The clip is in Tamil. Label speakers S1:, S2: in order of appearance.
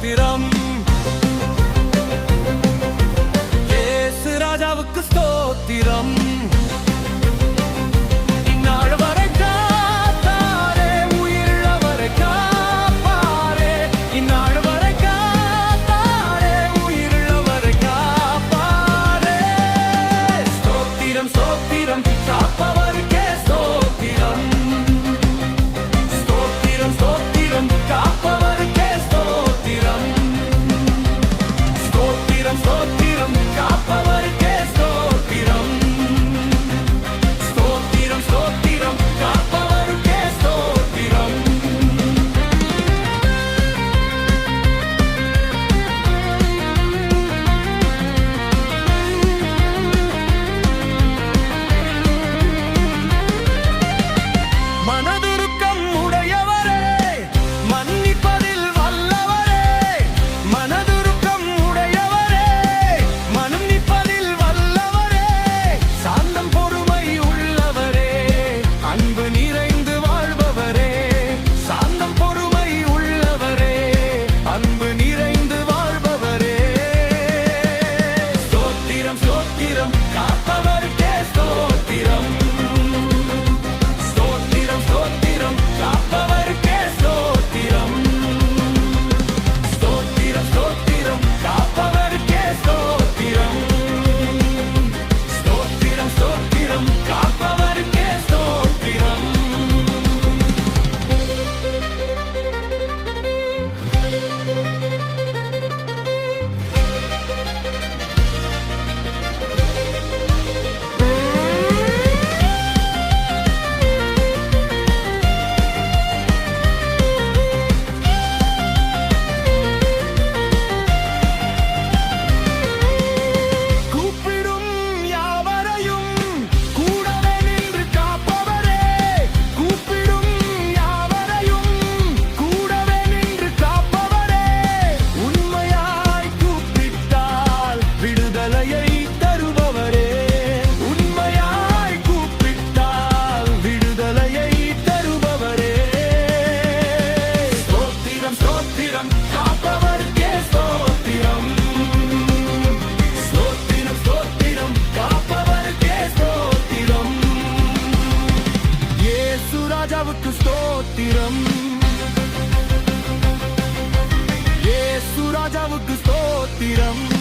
S1: பாத்திரம். ஏசு ராஜாவுக்கு ஸ்தோத்திரம். ராஜாவுக்கு ஸ்தோத்திரம். ஏசு ராஜாவுக்கு ஸ்தோத்திரம்.